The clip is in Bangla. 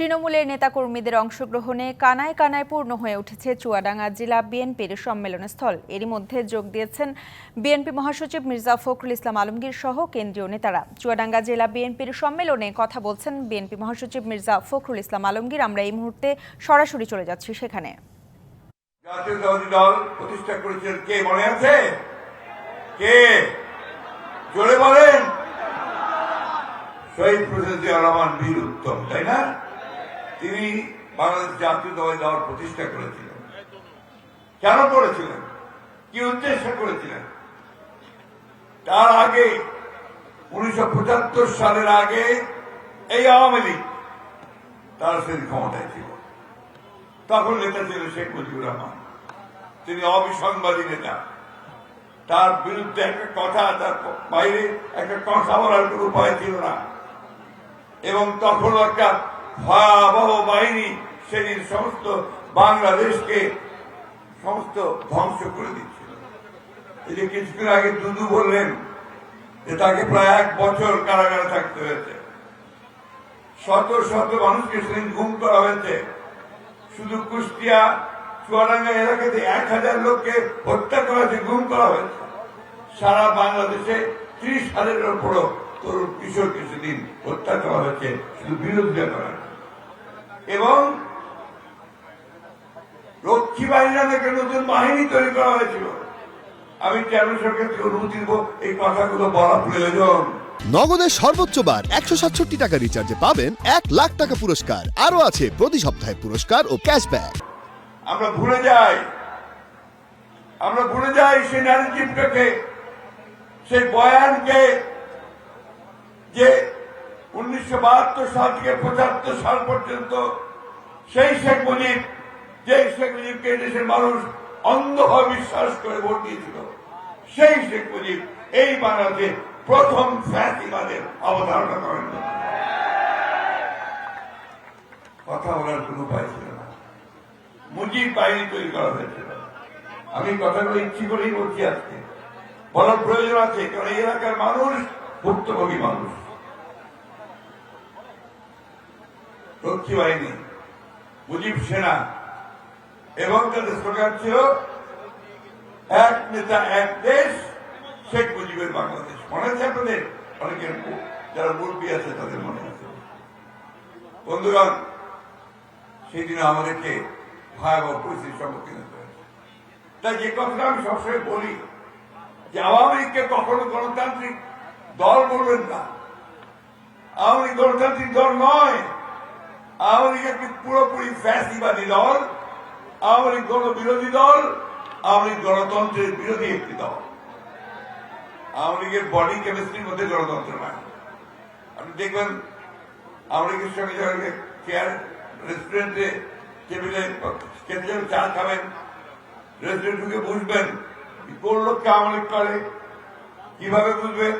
তৃণমূলের নেতাকর্মীদের অংশগ্রহণে কানায় কানায় পূর্ণ হয়ে উঠেছে চুয়াডাঙ্গা জেলা বিএনপির সম্মেলনস্থল। এরই মধ্যে যোগ দিয়েছেন বিএনপি মহাসচিব মির্জা ফখরুল ইসলাম আলমগীর সহ কেন্দ্রীয় নেতারা। চুয়াডাঙ্গা জেলা বিএনপির সম্মেলনে কথা বলছেন বিএনপি মহাসচিব মির্জা ফখরুল ইসলাম আলমগীর। আমরা এই মুহূর্তে সরাসরি চলে যাচ্ছি সেখানে। জাতীয়তাবাদী দল প্রতিষ্ঠা কে? মনে আছে? কে? জোরে বলেন। রহমান বীর উত্তম, তাই না? তিনি বাংলাদেশ জাতীয়তাবাদী দল প্রতিষ্ঠা করেছিলেন। কেন করেছিলেন? কি উদ্দেশ্যে করেছিলেন? তার আগে উনিশশো পঁচাত্তর সালের আগে এই আওয়ামী লীগ তার সেদিন ক্ষমতায় ছিল। তখন নেতা ছিল শেখ মুজিবুর রহমান। তিনি অবিসংবাদী নেতা। তার বিরুদ্ধে একটা কথা তার বাইরে একটা কথা বলার কোনো উপায় ছিল না। এবং তখন একটা ভয়াবহ বাহিনী সেদিন সমস্ত বাংলাদেশকে সমস্ত ধ্বংস করে দিচ্ছিল এই যে কিছুদিন আগে দুদু বললেন যে তাকে প্রায় এক বছর কারাগারে থাকতে হয়েছে। শত শত মানুষকে সেদিন গুম করা হয়েছে। শুধু কুষ্টিয়া, চুয়াডাঙ্গা এলাকাতে এক হাজার লোককে হত্যা করা হয়েছে, গুম করা হয়েছে। সারা বাংলাদেশে ত্রিশ হাজারের উপরও তরুণ কিশোরকে সেদিন হত্যা করা হয়েছে, শুধু বিরোধিতা করা জন্য। এবং রক্ষী বাহিনী নামে একটা নতুন বাহিনী তৈরি করা হয়েছিল। আমি চেয়ারম্যান সরকারকে অনুমতি দেবো? এই কথাগুলো বলা প্রয়োজন। নগদের সর্বোচ্চ বার একশো সাতষট্টি টাকা রিচার্জে পাবেন এক লাখ টাকা পুরস্কার। আরও আছে প্রতি সপ্তাহে পুরস্কার ও ক্যাশব্যাক আমরা ভুলে যাই। আমরা ভুলে যাই সেই ন্যারেটিভটাকে সেই বয়ানকে যে উনিশশো বাহাত্তর সাল থেকে পঁচাত্তর সাল পর্যন্ত সেই শেখ মুজিব যে শেখ মুজিবকে দেশের মানুষ অন্ধভাবে বিশ্বাস করে ভোট দিয়েছিল, সেই শেখ মুজিব এই বাংলাদেশে প্রথম ফ্যাসিবাদের অবধারণা করেন। কথা বলার কোনো উপায় ছিল না। মুজিব বাহিনী তৈরি করা হয়েছিল। আমি কথাগুলো ইচ্ছি করেই বলছি আজকে। বলার প্রয়োজন আছে, কারণ এই এলাকার মানুষ ভুক্তভোগী মানুষ। রক্ষী বাহিনী, মুজিব সেনা এবং তাদের স্লোগান ছিল এক নেতা, এক দেশ, শেখ মুজিবের বাংলাদেশ। মনে আছে আপনাদের? অনেকের যারা মুরব্বী আছে তাদের মনে আছে। বন্ধুগণ সেদিন আমাদেরকে ভয়াবহ পরিস্থিতির সম্মুখীন হতে তাই যে কথাটা আমি সবসময় বলি, যে আওয়ামী লীগকে কখনো গণতান্ত্রিক দল বলবেন না। আওয়ামী লীগ গণতান্ত্রিক দল নয়। আওয়ামী লীগ একটি পুরোপুরি ফ্যাসিবাদী দল আওয়ামী লীগ গণবিরোধী দল আওয়ামী লীগ গণতন্ত্রের বিরোধী একটি দল। আওয়ামী লীগের বডি কেমিস্ট্রির মধ্যে গণতন্ত্র নয় আপনি দেখবেন আওয়ামী লীগের সঙ্গে যখন চেয়ার রেস্টুরেন্টে টেবিলে খেতে চা খাবেন রেস্টুরেন্ট ঢুকে বুঝবেন কোন লোককে আওয়ামী লীগ করে কীভাবে বুঝবেন?